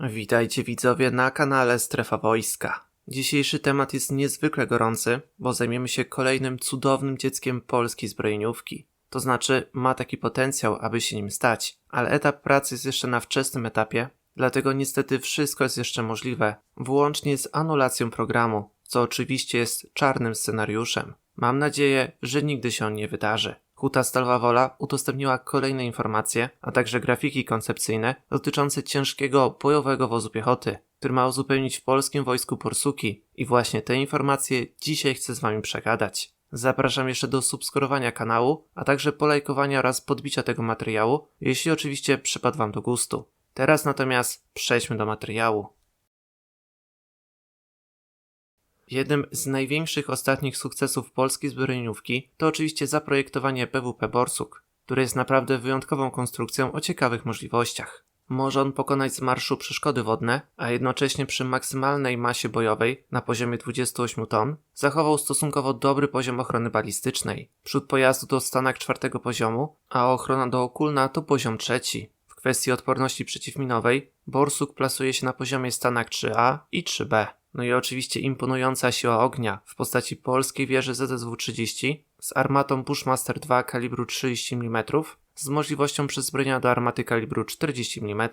Witajcie widzowie na kanale Strefa Wojska. Dzisiejszy temat jest niezwykle gorący, bo zajmiemy się kolejnym cudownym dzieckiem polskiej zbrojeniówki. To znaczy, ma taki potencjał, aby się nim stać, ale etap pracy jest jeszcze na wczesnym etapie, dlatego niestety wszystko jest jeszcze możliwe, włącznie z anulacją programu, co oczywiście jest czarnym scenariuszem. Mam nadzieję, że nigdy się on nie wydarzy. Huta Stalowa Wola udostępniła kolejne informacje, a także grafiki koncepcyjne dotyczące ciężkiego bojowego wozu piechoty, który ma uzupełnić w polskim wojsku Porsuki i właśnie te informacje dzisiaj chcę z Wami przegadać. Zapraszam jeszcze do subskrybowania kanału, a także polajkowania oraz podbicia tego materiału, jeśli oczywiście przypadł Wam do gustu. Teraz natomiast przejdźmy do materiału. Jednym z największych ostatnich sukcesów polskiej zbrojeniówki to oczywiście zaprojektowanie PWP Borsuk, które jest naprawdę wyjątkową konstrukcją o ciekawych możliwościach. Może on pokonać z marszu przeszkody wodne, a jednocześnie przy maksymalnej masie bojowej na poziomie 28 ton zachował stosunkowo dobry poziom ochrony balistycznej. Przód pojazdu to stanak czwartego poziomu, a ochrona dookulna to poziom trzeci. W kwestii odporności przeciwminowej Borsuk plasuje się na poziomie stanak 3A i 3B. No i oczywiście imponująca siła ognia w postaci polskiej wieży ZSW-30 z armatą Bushmaster 2 kalibru 30 mm z możliwością przyzbrojenia do armaty kalibru 40 mm.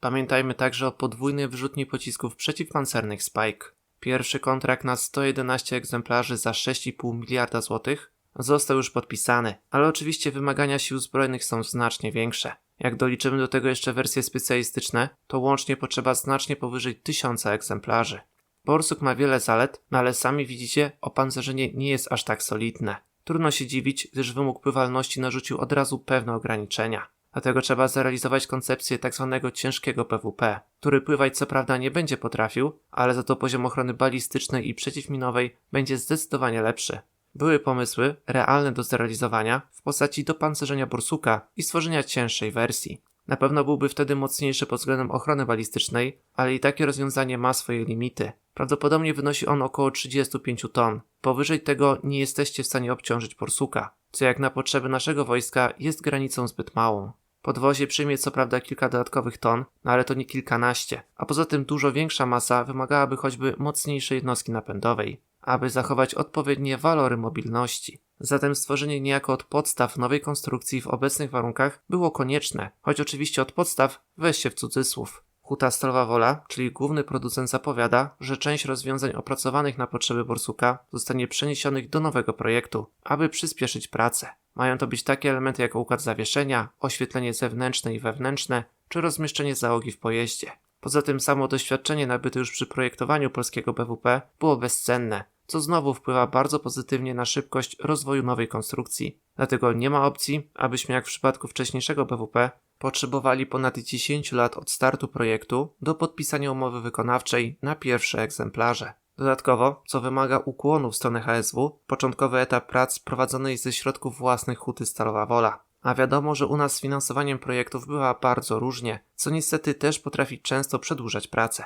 Pamiętajmy także o podwójnej wyrzutni pocisków przeciwpancernych Spike. Pierwszy kontrakt na 111 egzemplarzy za 6,5 miliarda złotych został już podpisany, ale oczywiście wymagania sił zbrojnych są znacznie większe. Jak doliczymy do tego jeszcze wersje specjalistyczne, to łącznie potrzeba znacznie powyżej 1000 egzemplarzy. Borsuk ma wiele zalet, no ale sami widzicie, opancerzenie nie jest aż tak solidne. Trudno się dziwić, gdyż wymóg pływalności narzucił od razu pewne ograniczenia. Dlatego trzeba zrealizować koncepcję tzw. Tak ciężkiego PWP, który pływać co prawda nie będzie potrafił, ale za to poziom ochrony balistycznej i przeciwminowej będzie zdecydowanie lepszy. Były pomysły, realne do zrealizowania, w postaci dopancerzenia borsuka i stworzenia cięższej wersji. Na pewno byłby wtedy mocniejszy pod względem ochrony balistycznej, ale i takie rozwiązanie ma swoje limity. Prawdopodobnie wynosi on około 35 ton. Powyżej tego nie jesteście w stanie obciążyć porsuka, co jak na potrzeby naszego wojska jest granicą zbyt małą. Podwozie przyjmie co prawda kilka dodatkowych ton, no ale to nie kilkanaście, a poza tym dużo większa masa wymagałaby choćby mocniejszej jednostki napędowej, aby zachować odpowiednie walory mobilności. Zatem stworzenie niejako od podstaw nowej konstrukcji w obecnych warunkach było konieczne, choć oczywiście od podstaw weźcie w cudzysłów. Huta Stalowa Wola, czyli główny producent zapowiada, że część rozwiązań opracowanych na potrzeby Borsuka zostanie przeniesionych do nowego projektu, aby przyspieszyć pracę. Mają to być takie elementy jak układ zawieszenia, oświetlenie zewnętrzne i wewnętrzne, czy rozmieszczenie załogi w pojeździe. Poza tym samo doświadczenie nabyte już przy projektowaniu polskiego BWP było bezcenne, co znowu wpływa bardzo pozytywnie na szybkość rozwoju nowej konstrukcji. Dlatego nie ma opcji, abyśmy jak w przypadku wcześniejszego BWP potrzebowali ponad 10 lat od startu projektu do podpisania umowy wykonawczej na pierwsze egzemplarze. Dodatkowo, co wymaga ukłonu w stronę HSW, początkowy etap prac prowadzony jest ze środków własnych Huty Stalowa Wola. A wiadomo, że u nas z finansowaniem projektów bywa bardzo różnie, co niestety też potrafi często przedłużać pracę.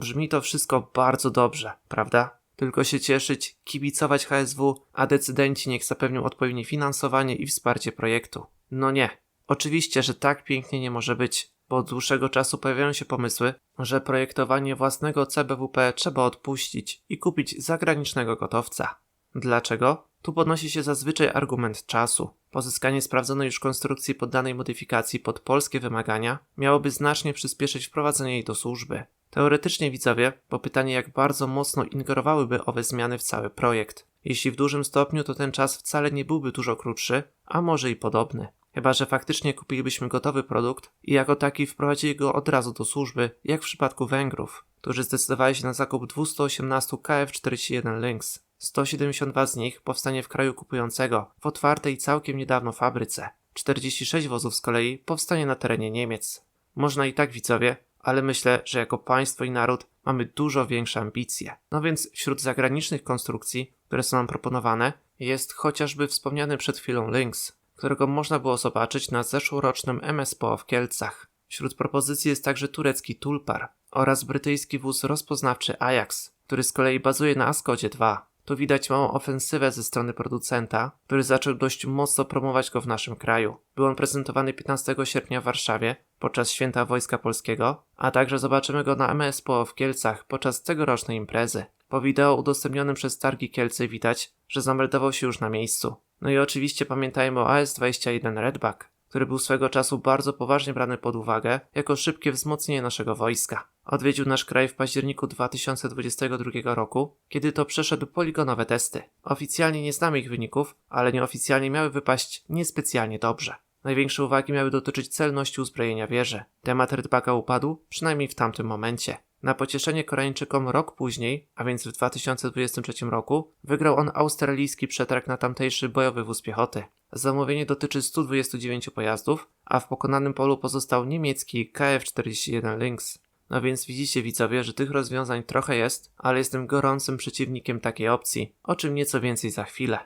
Brzmi to wszystko bardzo dobrze, prawda? Tylko się cieszyć, kibicować HSW, a decydenci niech zapewnią odpowiednie finansowanie i wsparcie projektu. No nie. Oczywiście, że tak pięknie nie może być, bo od dłuższego czasu pojawiają się pomysły, że projektowanie własnego CBWP trzeba odpuścić i kupić zagranicznego gotowca. Dlaczego? Tu podnosi się zazwyczaj argument czasu. Pozyskanie sprawdzonej już konstrukcji poddanej modyfikacji pod polskie wymagania miałoby znacznie przyspieszyć wprowadzenie jej do służby. Teoretycznie widzowie, bo pytanie jak bardzo mocno ingerowałyby owe zmiany w cały projekt. Jeśli w dużym stopniu, to ten czas wcale nie byłby dużo krótszy, a może i podobny. Chyba, że faktycznie kupilibyśmy gotowy produkt i jako taki wprowadzili go od razu do służby, jak w przypadku Węgrów, którzy zdecydowali się na zakup 218 KF-41 Lynx. 172 z nich powstanie w kraju kupującego, w otwartej całkiem niedawno fabryce. 46 wozów z kolei powstanie na terenie Niemiec. Można i tak widzowie, ale myślę, że jako państwo i naród mamy dużo większe ambicje. No więc wśród zagranicznych konstrukcji, które są nam proponowane, jest chociażby wspomniany przed chwilą Lynx, którego można było zobaczyć na zeszłorocznym MSPO w Kielcach. Wśród propozycji jest także turecki Tulpar oraz brytyjski wóz rozpoznawczy Ajax, który z kolei bazuje na Askodzie 2. to widać małą ofensywę ze strony producenta, który zaczął dość mocno promować go w naszym kraju. Był on prezentowany 15 sierpnia w Warszawie podczas Święta Wojska Polskiego, a także zobaczymy go na MSPO w Kielcach podczas tegorocznej imprezy. Po wideo udostępnionym przez Targi Kielce widać, że zameldował się już na miejscu. No i oczywiście pamiętajmy o AS-21 Redback, który był swego czasu bardzo poważnie brany pod uwagę jako szybkie wzmocnienie naszego wojska. Odwiedził nasz kraj w październiku 2022 roku, kiedy to przeszedł poligonowe testy. Oficjalnie nie znamy ich wyników, ale nieoficjalnie miały wypaść niespecjalnie dobrze. Największe uwagi miały dotyczyć celności uzbrojenia wieży. Temat Redbacka upadł, przynajmniej w tamtym momencie. Na pocieszenie Koreańczykom rok później, a więc w 2023 roku, wygrał on australijski przetarg na tamtejszy bojowy wóz piechoty. Zamówienie dotyczy 129 pojazdów, a w pokonanym polu pozostał niemiecki KF-41 Lynx. No więc widzicie widzowie, że tych rozwiązań trochę jest, ale jestem gorącym przeciwnikiem takiej opcji, o czym nieco więcej za chwilę.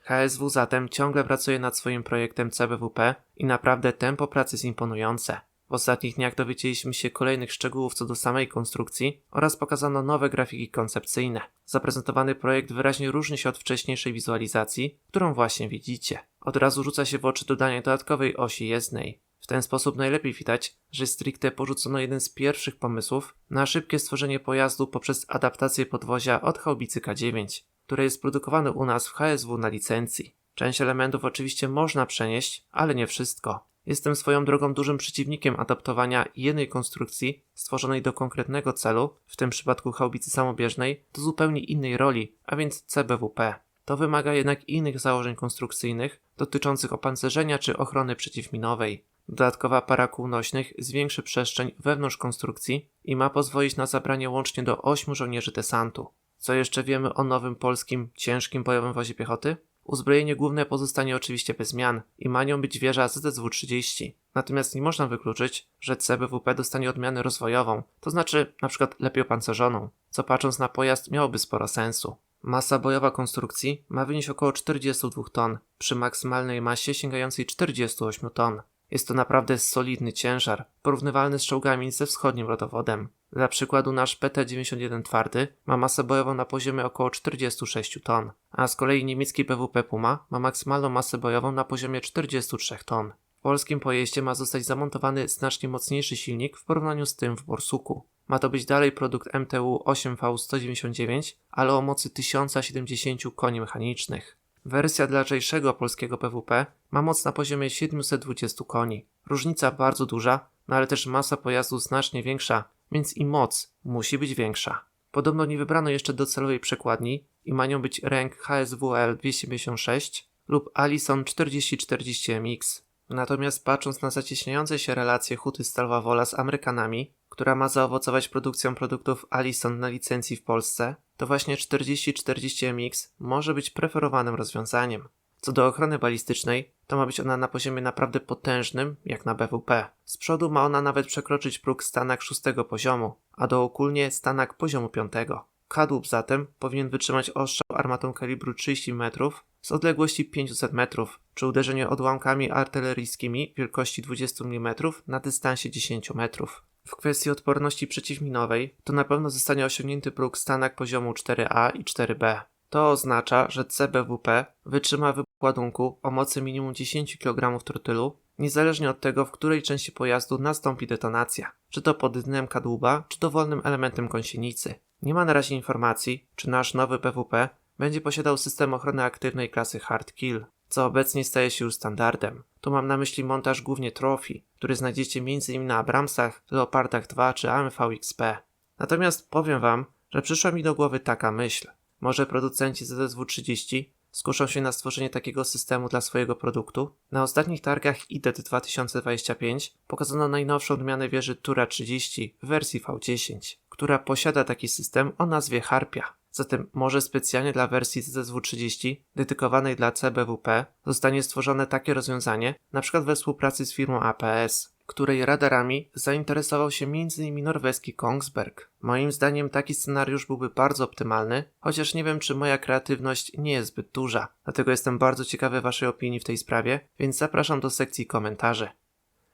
HSW zatem ciągle pracuje nad swoim projektem CBWP i naprawdę tempo pracy jest imponujące. W ostatnich dniach dowiedzieliśmy się kolejnych szczegółów co do samej konstrukcji oraz pokazano nowe grafiki koncepcyjne. Zaprezentowany projekt wyraźnie różni się od wcześniejszej wizualizacji, którą właśnie widzicie. Od razu rzuca się w oczy dodanie dodatkowej osi jezdnej. W ten sposób najlepiej widać, że stricte porzucono jeden z pierwszych pomysłów na szybkie stworzenie pojazdu poprzez adaptację podwozia od haubicy K9, które jest produkowane u nas w HSW na licencji. Część elementów oczywiście można przenieść, ale nie wszystko. Jestem swoją drogą dużym przeciwnikiem adaptowania jednej konstrukcji stworzonej do konkretnego celu, w tym przypadku haubicy samobieżnej, do zupełnie innej roli, a więc CBWP. To wymaga jednak innych założeń konstrukcyjnych dotyczących opancerzenia czy ochrony przeciwminowej. Dodatkowa para kół nośnych zwiększy przestrzeń wewnątrz konstrukcji i ma pozwolić na zabranie łącznie do 8 żołnierzy desantu. Co jeszcze wiemy o nowym polskim ciężkim bojowym wozie piechoty? Uzbrojenie główne pozostanie oczywiście bez zmian i ma nią być wieża ZSW-30. Natomiast nie można wykluczyć, że CBWP dostanie odmianę rozwojową, to znaczy na przykład lepiej opancerzoną, co patrząc na pojazd miałoby sporo sensu. Masa bojowa konstrukcji ma wynieść około 42 ton, przy maksymalnej masie sięgającej 48 ton. Jest to naprawdę solidny ciężar, porównywalny z czołgami ze wschodnim rodowodem. Dla przykładu nasz PT-91 twardy ma masę bojową na poziomie około 46 ton, a z kolei niemiecki PWP Puma ma maksymalną masę bojową na poziomie 43 ton. W polskim pojeździe ma zostać zamontowany znacznie mocniejszy silnik w porównaniu z tym w Borsuku. Ma to być dalej produkt MTU 8V199, ale o mocy 1070 koni mechanicznych. Wersja dla lżejszego polskiego PWP ma moc na poziomie 720 koni. Różnica bardzo duża, no ale też masa pojazdu znacznie większa, więc i moc musi być większa. Podobno nie wybrano jeszcze docelowej przekładni i ma nią być ręk HSWL 256 lub Allison 4040 MX. Natomiast patrząc na zacieśniające się relacje Huty Stalowa Wola z Amerykanami, która ma zaowocować produkcją produktów Allison na licencji w Polsce, to właśnie 4040 MX może być preferowanym rozwiązaniem. Co do ochrony balistycznej, to ma być ona na poziomie naprawdę potężnym, jak na BWP. Z przodu ma ona nawet przekroczyć próg stanak szóstego poziomu, a dookólnie stanak poziomu piątego. Kadłub zatem powinien wytrzymać ostrzał armatą kalibru 30 metrów z odległości 500 metrów, czy uderzenie odłamkami artyleryjskimi wielkości 20 mm na dystansie 10 metrów. W kwestii odporności przeciwminowej to na pewno zostanie osiągnięty próg stanak poziomu 4A i 4B. To oznacza, że CBWP wytrzyma wybuch ładunku o mocy minimum 10 kg trotylu, niezależnie od tego, w której części pojazdu nastąpi detonacja, czy to pod dnem kadłuba, czy dowolnym elementem gąsienicy. Nie ma na razie informacji, czy nasz nowy PWP będzie posiadał system ochrony aktywnej klasy Hard Kill, co obecnie staje się już standardem. Tu mam na myśli montaż głównie Trophy, który znajdziecie m.in. na Abramsach, Leopardach 2 czy AMV-XP. Natomiast powiem wam, że przyszła mi do głowy taka myśl. Może producenci ZSW-30 skuszą się na stworzenie takiego systemu dla swojego produktu? Na ostatnich targach IDET 2025 pokazano najnowszą odmianę wieży Tura 30 w wersji V10, która posiada taki system o nazwie Harpia. Zatem może specjalnie dla wersji ZSW-30 dedykowanej dla CBWP zostanie stworzone takie rozwiązanie, np. we współpracy z firmą APS, której radarami zainteresował się m.in. norweski Kongsberg. Moim zdaniem taki scenariusz byłby bardzo optymalny, chociaż nie wiem czy moja kreatywność nie jest zbyt duża, dlatego jestem bardzo ciekawy Waszej opinii w tej sprawie, więc zapraszam do sekcji komentarzy.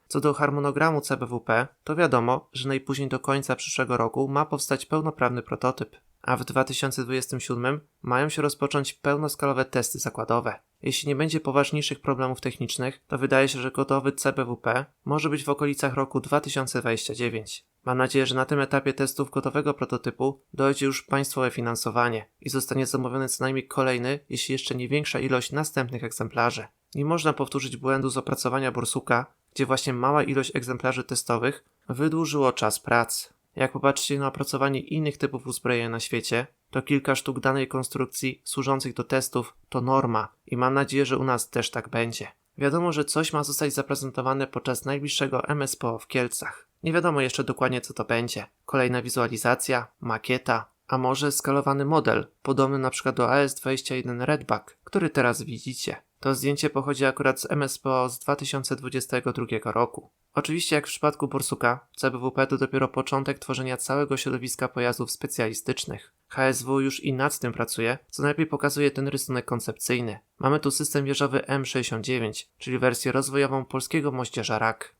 Co do harmonogramu CBWP, to wiadomo, że najpóźniej do końca przyszłego roku ma powstać pełnoprawny prototyp, a w 2027 mają się rozpocząć pełnoskalowe testy zakładowe. Jeśli nie będzie poważniejszych problemów technicznych, to wydaje się, że gotowy CBWP może być w okolicach roku 2029. Mam nadzieję, że na tym etapie testów gotowego prototypu dojdzie już państwowe finansowanie i zostanie zamówiony co najmniej kolejny, jeśli jeszcze nie większa ilość następnych egzemplarzy. Nie można powtórzyć błędu z opracowania Borsuka, gdzie właśnie mała ilość egzemplarzy testowych wydłużyło czas prac. Jak popatrzycie na opracowanie innych typów uzbrojenia na świecie, to kilka sztuk danej konstrukcji służących do testów to norma i mam nadzieję, że u nas też tak będzie. Wiadomo, że coś ma zostać zaprezentowane podczas najbliższego MSPO w Kielcach. Nie wiadomo jeszcze dokładnie co to będzie. Kolejna wizualizacja, makieta, a może skalowany model, podobny na przykład do AS-21 Redback, który teraz widzicie. To zdjęcie pochodzi akurat z MSPO z 2022 roku. Oczywiście jak w przypadku Borsuka, CBWP to dopiero początek tworzenia całego środowiska pojazdów specjalistycznych. HSW już i nad tym pracuje, co najlepiej pokazuje ten rysunek koncepcyjny. Mamy tu system wieżowy M69, czyli wersję rozwojową polskiego moździerza RAK.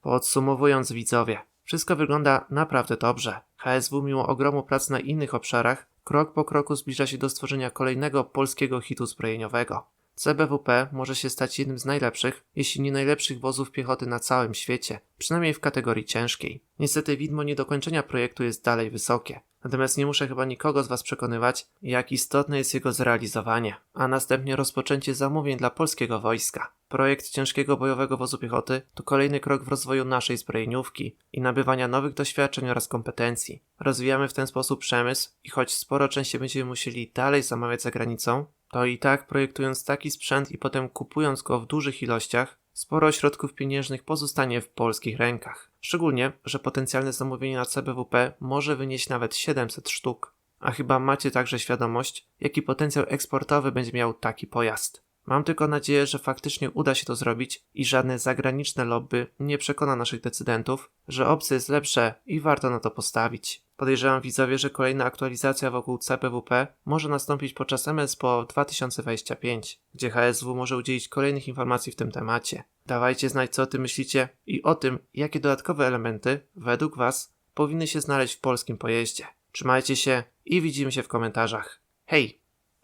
Podsumowując widzowie, wszystko wygląda naprawdę dobrze. HSW mimo ogromu prac na innych obszarach, krok po kroku zbliża się do stworzenia kolejnego polskiego hitu zbrojeniowego. CBWP może się stać jednym z najlepszych, jeśli nie najlepszych wozów piechoty na całym świecie, przynajmniej w kategorii ciężkiej. Niestety widmo niedokończenia projektu jest dalej wysokie. Natomiast nie muszę chyba nikogo z Was przekonywać, jak istotne jest jego zrealizowanie, a następnie rozpoczęcie zamówień dla polskiego wojska. Projekt ciężkiego bojowego wozu piechoty to kolejny krok w rozwoju naszej zbrojeniówki i nabywania nowych doświadczeń oraz kompetencji. Rozwijamy w ten sposób przemysł i choć sporo częściej będziemy musieli dalej zamawiać za granicą, to i tak projektując taki sprzęt i potem kupując go w dużych ilościach, sporo środków pieniężnych pozostanie w polskich rękach. Szczególnie, że potencjalne zamówienie na CBWP może wynieść nawet 700 sztuk. A chyba macie także świadomość, jaki potencjał eksportowy będzie miał taki pojazd. Mam tylko nadzieję, że faktycznie uda się to zrobić i żadne zagraniczne lobby nie przekona naszych decydentów, że opcja jest lepsze i warto na to postawić. Podejrzewam widzowie, że kolejna aktualizacja wokół CPWP może nastąpić podczas MSPO 2025, gdzie HSW może udzielić kolejnych informacji w tym temacie. Dawajcie znać, co o tym myślicie i o tym, jakie dodatkowe elementy, według Was, powinny się znaleźć w polskim pojeździe. Trzymajcie się i widzimy się w komentarzach. Hej!